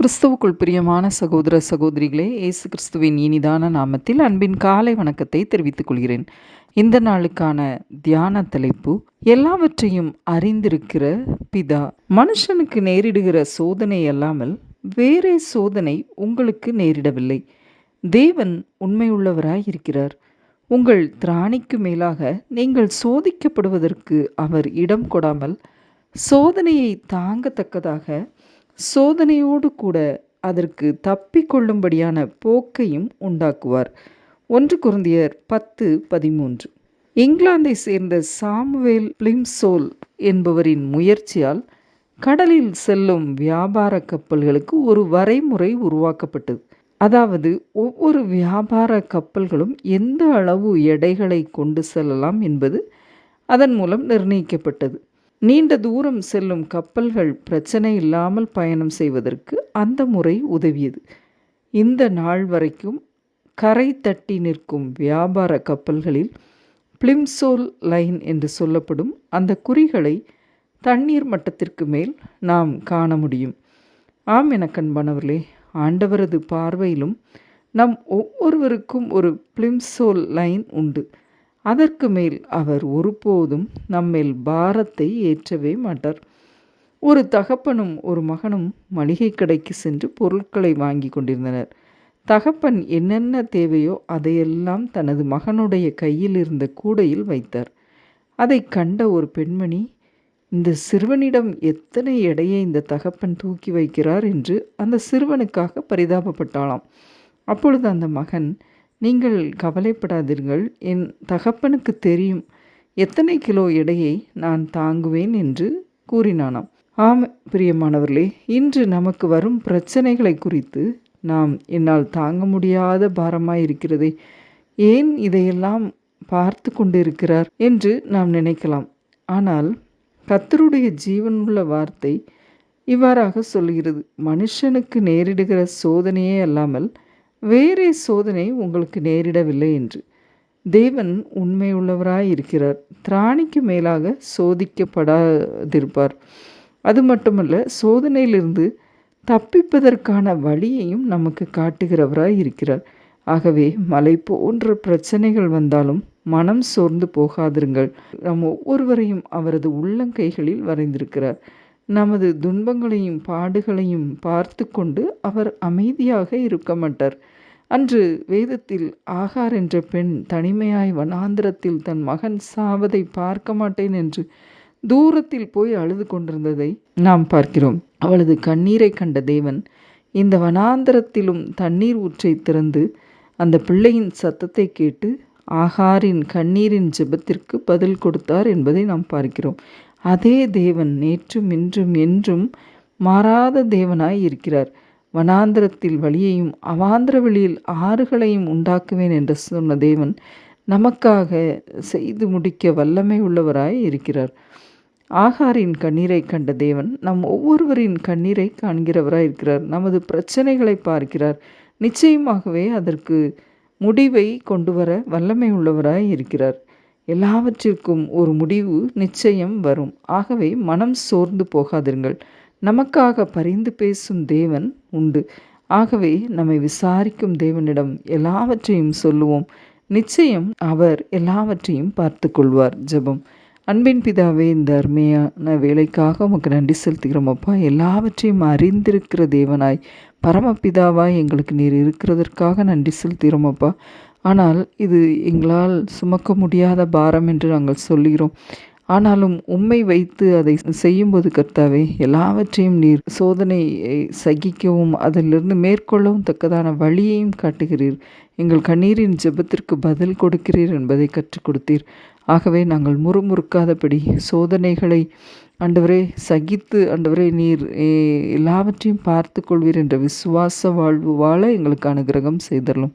கிறிஸ்துவுக்குள் பிரியமான சகோதர சகோதரிகளே இயேசு கிறிஸ்துவின் இனிதான நாமத்தில் அன்பின் காலை வணக்கத்தை தெரிவித்துக் கொள்கிறேன். இந்த நாளுக்கான தியான தலைப்பு எல்லாவற்றையும் அறிந்திருக்கிற பிதா மனுஷனுக்கு நேரிடுகிற சோதனை அல்லாமல் வேறே சோதனை உங்களுக்கு நேரிடவில்லை. தேவன் உண்மையுள்ளவராய் இருக்கிறார். உங்கள் திராணிக்கு மேலாக நீங்கள் சோதிக்கப்படுவதற்கு அவர் இடம் கொடாமல் சோதனையை தாங்கத்தக்கதாக சோதனையோடு கூட அதற்கு தப்பிக்கொள்ளும்படியான போக்கையும் உண்டாக்குவார். ஒன்று குருந்தியர் பத்து பதிமூன்று. இங்கிலாந்தை சேர்ந்த சாமுவேல் பிளிம்சோல் என்பவரின் முயற்சியால் கடலில் செல்லும் வியாபார கப்பல்களுக்கு ஒரு வரைமுறை உருவாக்கப்பட்டது. அதாவது ஒவ்வொரு வியாபார கப்பல்களும் எந்த அளவு எடைகளை கொண்டு செல்லலாம் என்பது அதன் மூலம் நிர்ணயிக்கப்பட்டது. நீண்ட தூரம் செல்லும் கப்பல்கள் பிரச்சனை இல்லாமல் பயணம் செய்வதற்கு அந்த முறை உதவியது. இந்த நாள் வரைக்கும் கரை தட்டி நிற்கும் வியாபார கப்பல்களில் பிளிம்சோல் லைன் என்று சொல்லப்படும் அந்த குறிகளை தண்ணீர் மட்டத்திற்கு மேல் நாம் காண முடியும். ஆம் என கண்பானவர்களே ஆண்டவரது பார்வையிலும் நம் ஒவ்வொருவருக்கும் ஒரு பிளிம்சோல் லைன் உண்டு. அதற்கு மேல் அவர் ஒருபோதும் நம்மேல் பாரத்தை ஏற்றவே மாட்டார். ஒரு தகப்பனும் ஒரு மகனும் மளிகை கடைக்கு சென்று பொருட்களை வாங்கி கொண்டிருந்தனர். தகப்பன் என்னென்ன தேவையோ அதையெல்லாம் தனது மகனுடைய கையில் இருந்த கூடையில் வைத்தார். அதை கண்ட ஒரு பெண்மணி இந்த சிறுவனிடம் எத்தனை எடையை இந்த தகப்பன் தூக்கி வைக்கிறார்? என்று அந்த சிறுவனுக்காக பரிதாபப்பட்டாளாம். அப்பொழுது அந்த மகன் நீங்கள் கவலைப்படாதீர்கள். என் தகப்பனுக்கு தெரியும். எத்தனை கிலோ எடையை நான் தாங்குவேன் என்று கூறினானாம். ஆம் பிரியமானவர்களே இன்று நமக்கு வரும் பிரச்சனைகளை குறித்து நாம் என்னால் தாங்க முடியாத பாரமாக இருக்கிறதே ஏன் இதையெல்லாம் பார்த்து கொண்டிருக்கிறார் என்று நாம் நினைக்கலாம். ஆனால் கத்தருடைய ஜீவனுள்ள வார்த்தை இவ்வாறாக சொல்கிறது மனுஷனுக்கு நேரிடுகிற சோதனையே அல்லாமல் வேறே சோதனை உங்களுக்கு நேரிடவில்லை என்று. தேவன் உண்மையுள்ளவராய் இருக்கிறார். திராணிக்கு மேலாக சோதிக்கப்படாதிருப்பார். அது மட்டுமல்ல சோதனையிலிருந்து தப்பிப்பதற்கான வழியையும் நமக்கு காட்டுகிறவராய் இருக்கிறார். ஆகவே மலை போன்ற பிரச்சனைகள் வந்தாலும் மனம் சோர்ந்து போகாதிருங்கள். நம் ஒவ்வொருவரையும் அவரது உள்ளங்கைகளில் வரைந்திருக்கிறார். நமது துன்பங்களையும் பாடுகளையும் பார்த்து கொண்டு அவர் அமைதியாக இருக்க மாட்டார். அன்று வேதத்தில் ஆகார் என்ற பெண் தனிமையாய் வனாந்திரத்தில் தன் மகன் சாவதை பார்க்க மாட்டேன் என்று தூரத்தில் போய் அழுது கொண்டிருந்ததை நாம் பார்க்கிறோம். அவளது கண்ணீரை கண்ட தேவன் இந்த வனாந்திரத்திலும் தண்ணீர் ஊற்றை திறந்து அந்த பிள்ளையின் சத்தத்தை கேட்டு ஆகாரின் கண்ணீரின் ஜெபத்திற்கு பதில் கொடுத்தார் என்பதை நாம் பார்க்கிறோம். அதே தேவன் நேற்றும் இன்றும் என்றும் மாறாத தேவனாய் இருக்கிறார். வனாந்திரத்தில் வழியையும் அவாந்திர வெளியில் ஆறுகளையும் உண்டாக்குவேன் என்று சொன்ன தேவன் நமக்காக செய்து முடிக்க வல்லமை உள்ளவராய் இருக்கிறார். ஆகாரின் கண்ணீரை கண்ட தேவன் நம் ஒவ்வொருவரின் கண்ணீரை காண்கிறவராய் இருக்கிறார். நமது பிரச்சனைகளை பார்க்கிறார். நிச்சயமாகவே அதற்கு முடிவை கொண்டு வர வல்லமை உள்ளவராய் இருக்கிறார். எல்லாவற்றிற்கும் ஒரு முடிவு நிச்சயம் வரும். ஆகவே மனம் சோர்ந்து போகாதிருங்கள். நமக்காக பரிந்து பேசும் தேவன் உண்டு. ஆகவே நம்மை விசாரிக்கும் தேவனிடம் எல்லாவற்றையும் சொல்லுவோம். நிச்சயம் அவர் எல்லாவற்றையும் பார்த்து கொள்வார் ஜெபம். அன்பின் பிதாவே இந்த அருமையான வேலைக்காக உமக்கு நன்றி செலுத்துகிறோம். அப்பா எல்லாவற்றையும் அறிந்திருக்கிற தேவனாய் பரமபிதாவாய் எங்களுக்கு நீர் இருக்கிறதற்காக நன்றி செலுத்துகிறோம் அப்பா. ஆனால் இது எங்களால் சுமக்க முடியாத பாரம் என்று நாங்கள் சொல்கிறோம் ஆனாலும் உம்மை வைத்து அதை செய்யும்போது கர்த்தாவே எல்லாவற்றையும் நீர் சோதனையை சகிக்கவும் அதிலிருந்து மேற்கொள்ளவும் தக்கதான வழியையும் காட்டுகிறீர். எங்கள் கண்ணீரின் ஜெபத்திற்கு பதில் கொடுக்கிறீர் என்பதை கற்றுக் கொடுத்தீர். ஆகவே நாங்கள் முறுமுறுக்காதபடி சோதனைகளை ஆண்டவரே சகித்து ஆண்டவரே நீர் எல்லாவற்றையும் பார்த்து கொள்வீர் என்ற விசுவாச வாழ்வு வாழ எங்களுக்கு அனுகிரகம் செய்தரலும்.